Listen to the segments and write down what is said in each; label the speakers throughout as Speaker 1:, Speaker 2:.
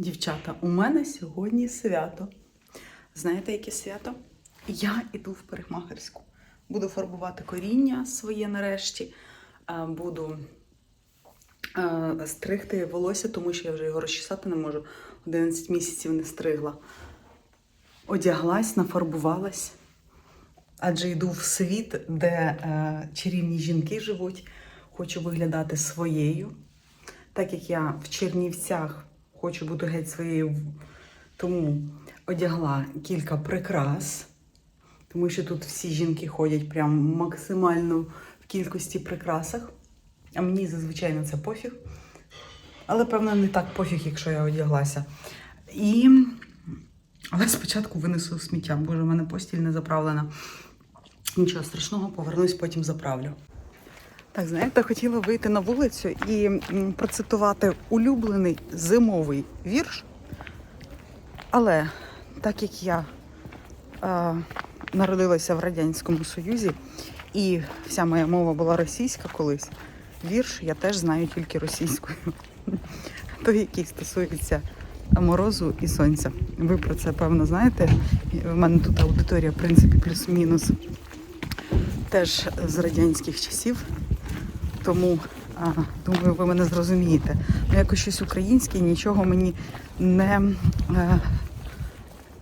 Speaker 1: Дівчата, у мене сьогодні свято. Знаєте, яке свято? Я йду в парикмахерську. Буду фарбувати коріння своє нарешті. Е, Буду е, стригти волосся, тому що я вже його розчесати не можу. 11 місяців не стригла. Одяглась, нафарбувалась. Адже йду в світ, де е, чарівні жінки живуть. Хочу виглядати своєю. Так як я в Чернівцях хочу бути геть своєю, тому одягла кілька прикрас, тому що тут всі жінки ходять прям максимально в кількості прикрасах. А мені зазвичай на це пофіг. Але, певно, не так пофіг, якщо я одяглася. І... Але спочатку винесу сміття. Боже, у мене постіль не заправлена. Нічого страшного, повернусь, потім заправлю. Так, знаєте, хотіла вийти на вулицю і процитувати улюблений зимовий вірш. Але так як я е, народилася в Радянському Союзі і вся моя мова була російська колись, вірш я теж знаю тільки російською. Той, який стосується морозу і сонця. Ви про це певно знаєте. У мене тут аудиторія, в принципі, плюс-мінус теж з радянських часів. Тому а, думаю, ви мене зрозумієте. Ну, якось щось українське, нічого мені не, е,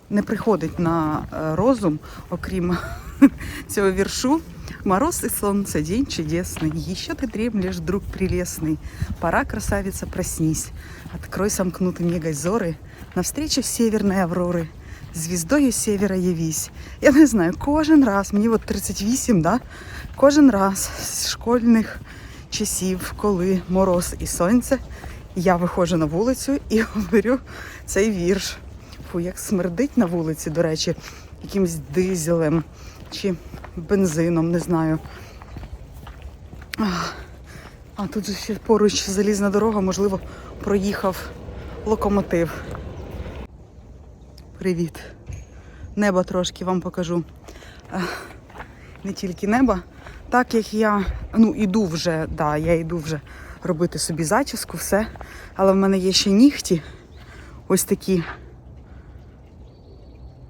Speaker 1: не приходить на е, розум, окрім цього віршу. Мороз и солнце, день чудесный, Еще ты дремлешь, друг прелестный. Пора, красавица, проснись. Открой сомкнутыми газоры Навстречу северной авроры. Звіздою севера явись. Я не знаю, кожен раз, мені от 38, да? кожен раз з школьних часів, коли мороз і сонце, я виходжу на вулицю і говорю цей вірш. Фу, як смердить на вулиці, до речі, якимсь дизелем чи бензином, не знаю. А тут же ще поруч залізна дорога, можливо, проїхав локомотив. Привіт. Небо трошки вам покажу. Не тільки небо. Так як я ну, іду вже, да, я йду вже робити собі зачіску, все. Але в мене є ще нігті. Ось такі.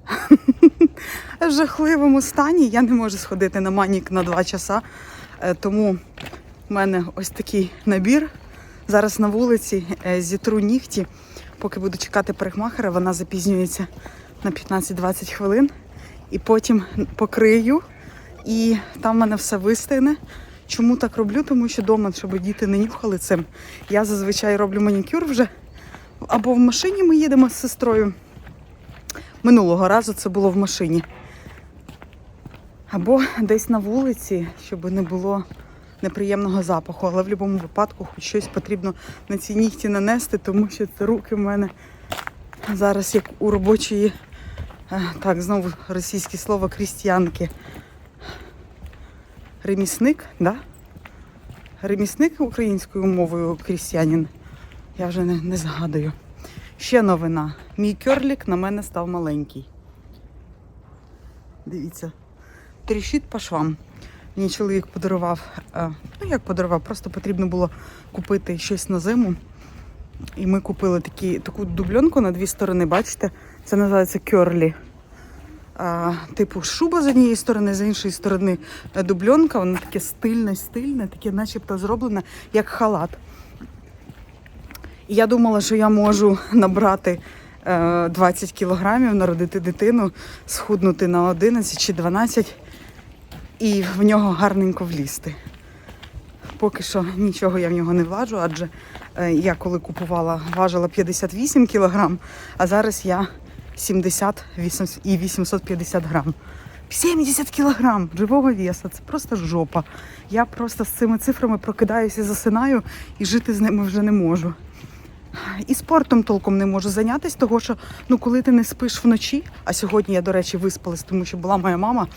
Speaker 1: В жахливому стані. Я не можу сходити на манік на 2 часа. Е, Тому в мене ось такий набір. Зараз на вулиці е, зітру нігті. Поки буду чекати парикмахера, вона запізнюється на 15-20 хвилин. І потім покрию, і там в мене все вистигне. Чому так роблю? Тому що вдома, щоб діти не нюхали цим. Я зазвичай роблю манікюр вже. Або в машині ми їдемо з сестрою. Минулого разу це було в машині. Або десь на вулиці, щоб не було неприємного запаху. Але в будь-якому випадку хоч щось потрібно на ці нігті нанести, тому що це руки в мене зараз як у робочої, е, так, знову російське слово крістіянки. Ремісник, да? Ремісник українською мовою крістіянин. Я вже не, не згадую. Ще новина. Мій кьорлік на мене став маленький. Дивіться, тріщить по швам. Мені чоловік подарував, е, ну як подарував, просто потрібно було купити щось на зиму. І ми купили такі, таку дубльонку на дві сторони, бачите? Це називається кьорлі. Типу шуба з однієї сторони, з іншої сторони е, дубльонка, воно таке стильне, стильне, таке начебто зроблене, як халат. І я думала, що я можу набрати е, 20 кілограмів, народити дитину, схуднути на 11 чи 12 і в нього гарненько влізти. Поки що нічого я в нього не влажу, адже е, я коли купувала, важила 58 кілограм, а зараз я 70 і 850 грам. 70 кілограм живого веса, це просто жопа. Я просто з цими цифрами прокидаюся, засинаю і жити з ними вже не можу. І спортом толком не можу зайнятися, тому що ну, коли ти не спиш вночі, а сьогодні я, до речі, виспалась, тому що була моя мама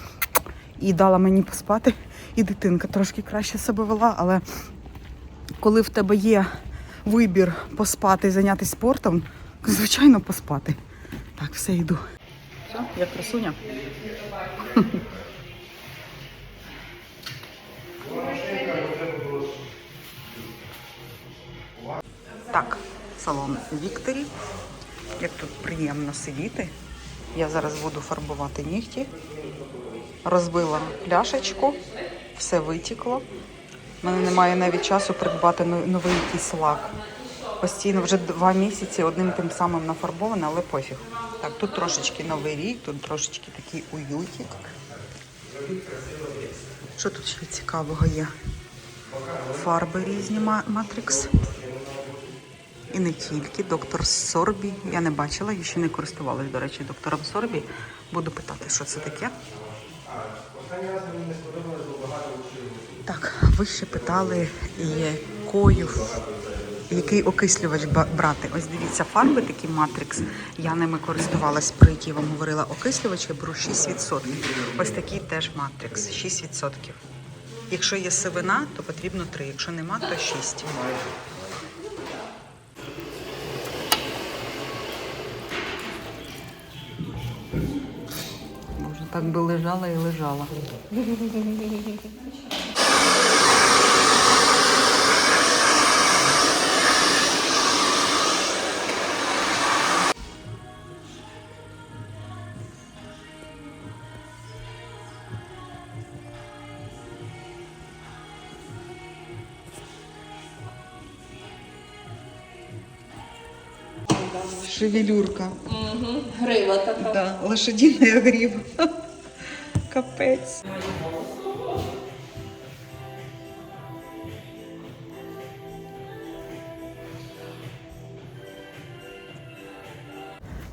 Speaker 1: і дала мені поспати, і дитинка трошки краще себе вела, але коли в тебе є вибір поспати і зайнятися спортом, звичайно, поспати. Так, все йду. Все, я красуня. Так, салон Вікторі. Як тут приємно сидіти. Я зараз буду фарбувати нігті. Розбила пляшечку, все витікло. У мене немає навіть часу придбати новий якийсь лак. Постійно вже два місяці одним тим самим нафарбоване, але пофіг. Так, тут трошечки новий рік, тут трошечки такий уютик. Що тут ще цікавого є? Фарби різні Ма- Matrix. І не тільки. Доктор Сорбі. Я не бачила, я ще не користувалась, до речі, доктором Сорбі. Буду питати, що це таке. Так, ви ще питали, якою, який окислювач брати. Ось дивіться, фарби такі Matrix. Я ними користувалась, про які вам говорила. Окислювач я беру 6%. Ось такий теж Matrix, 6%. Якщо є сивина, то потрібно 3. Якщо нема, то 6. Боже, так би лежала і лежала. Шевелюрка.
Speaker 2: Грива така.
Speaker 1: Да, лошадиная грива. Капець.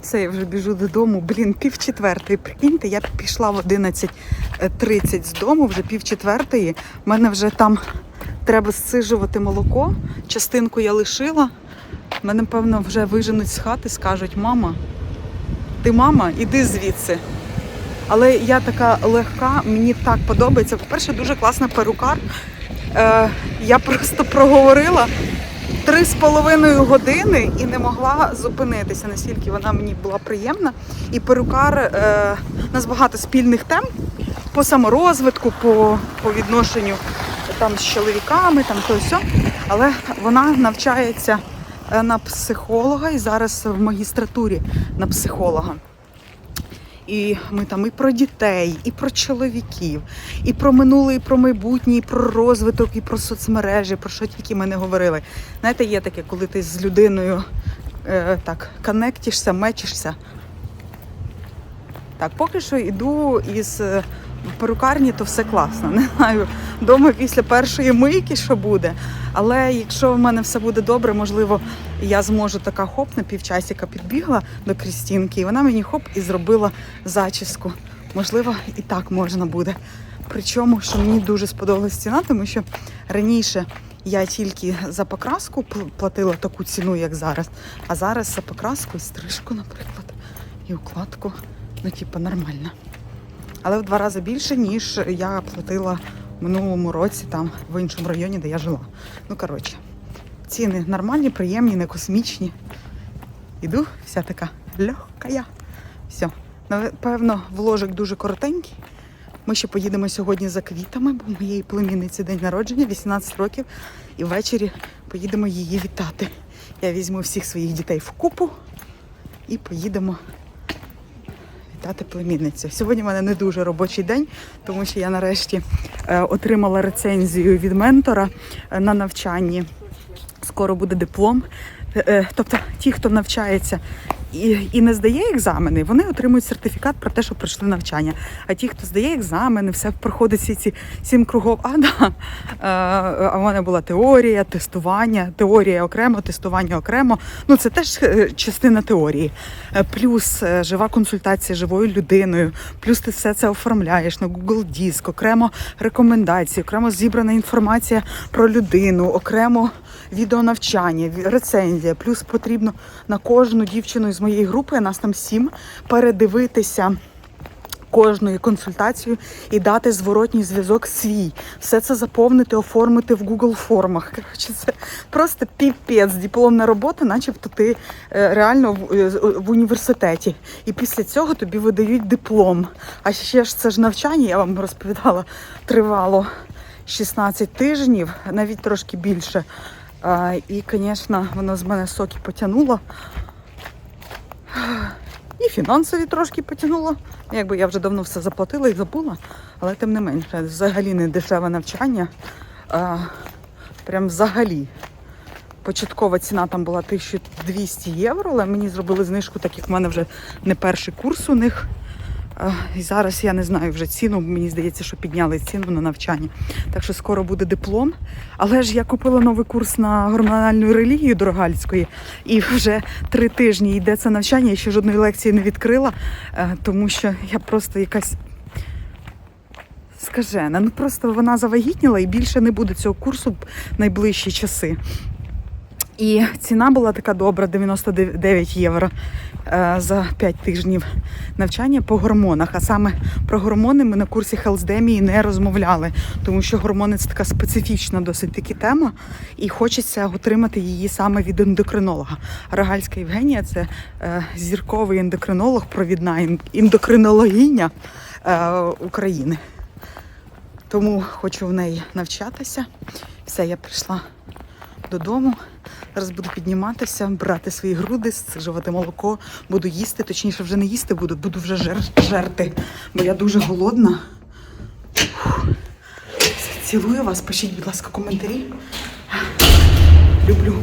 Speaker 1: Все, я вже біжу додому. Блін, пів четвертої. Прикиньте, я пішла в 11.30 з дому, вже пів четвертої. У мене вже там треба зсижувати молоко. Частинку я лишила. Мене, певно, вже виженуть з хати, скажуть, мама, ти мама, іди звідси. Але я така легка, мені так подобається. По-перше, дуже класна перукар. Е, я просто проговорила три з половиною години і не могла зупинитися, настільки вона мені була приємна. І перукар е, у нас багато спільних тем по саморозвитку, по, по відношенню там з чоловіками, там то все. Але вона навчається на психолога і зараз в магістратурі на психолога. І ми там і про дітей, і про чоловіків, і про минуле, і про майбутнє, і про розвиток, і про соцмережі, про що тільки ми не говорили. Знаєте, є таке, коли ти з людиною е, так коннектишся, мечишся. Так, поки що йду із е, перукарні, то все класно. Не знаю, вдома після першої мийки, що буде. Але якщо в мене все буде добре, можливо, я зможу така хоп на півчасика підбігла до Крістінки, і вона мені хоп і зробила зачіску. Можливо, і так можна буде. Причому, що мені дуже сподобалась ціна, тому що раніше я тільки за покраску платила таку ціну, як зараз. А зараз за покраску і стрижку, наприклад, і укладку, ну, типу, нормально. Але в два рази більше, ніж я платила в минулому році там в іншому районі, де я жила. Ну, коротше, ціни нормальні, приємні, не космічні. Іду, вся така легкая. Все. Напевно, вложик дуже коротенький. Ми ще поїдемо сьогодні за квітами, бо у моєї племінниці день народження, 18 років, і ввечері поїдемо її вітати. Я візьму всіх своїх дітей в купу і поїдемо вітати племінницю. Сьогодні в мене не дуже робочий день, тому що я нарешті е, отримала рецензію від ментора е, на навчанні. Скоро буде диплом. Е, е, Тобто ті, хто навчається і, і не здає екзамени, вони отримують сертифікат про те, що пройшли навчання. А ті, хто здає екзамени, все проходить всі ці сім кругов. А да. А в мене була теорія, тестування, теорія окремо, тестування окремо. Ну це теж е, частина теорії. Плюс жива консультація живою людиною, плюс ти все це оформляєш на Google Диск, окремо рекомендації, окремо зібрана інформація про людину, окремо відеонавчання, ві- рецензія. Плюс потрібно на кожну дівчину з моєї групи, нас там сім, передивитися. Кожною консультацію і дати зворотній зв'язок свій. Все це заповнити, оформити в Google формах. Коротше, це просто піпець, дипломна робота, начебто ти е, реально в, е, в університеті. І після цього тобі видають диплом. А ще ж це ж навчання, я вам розповідала, тривало 16 тижнів, навіть трошки більше. І, звісно, воно з мене соки потягнуло. І фінансові трошки потягнуло. Якби я вже давно все заплатила і забула, але тим не менше, взагалі не дешеве навчання. А, прям взагалі. Початкова ціна там була 1200 євро, але мені зробили знижку, так як в мене вже не перший курс у них. І зараз я не знаю вже ціну. Мені здається, що підняли ціну на навчання. Так що скоро буде диплом. Але ж я купила новий курс на гормональну релігію Дорогальської, і вже три тижні йде це навчання. Я ще жодної лекції не відкрила, е, тому що я просто якась. Скажена, ну просто вона завагітніла і більше не буде цього курсу в найближчі часи. І ціна була така добра 99 євро е, за 5 тижнів навчання по гормонах. А саме про гормони ми на курсі Хелсдемії не розмовляли, тому що гормони це така специфічна досить таки тема, і хочеться отримати її саме від ендокринолога. Рогальська Євгенія це е, зірковий ендокринолог, провідна ен- ендокринологиня е, України. Тому хочу в неї навчатися. Все, я прийшла додому. Зараз буду підніматися, брати свої груди, сижувати молоко, буду їсти, точніше, вже не їсти буду, буду вже жер- жерти, бо я дуже голодна. Цілую вас, пишіть, будь ласка, коментарі. Люблю.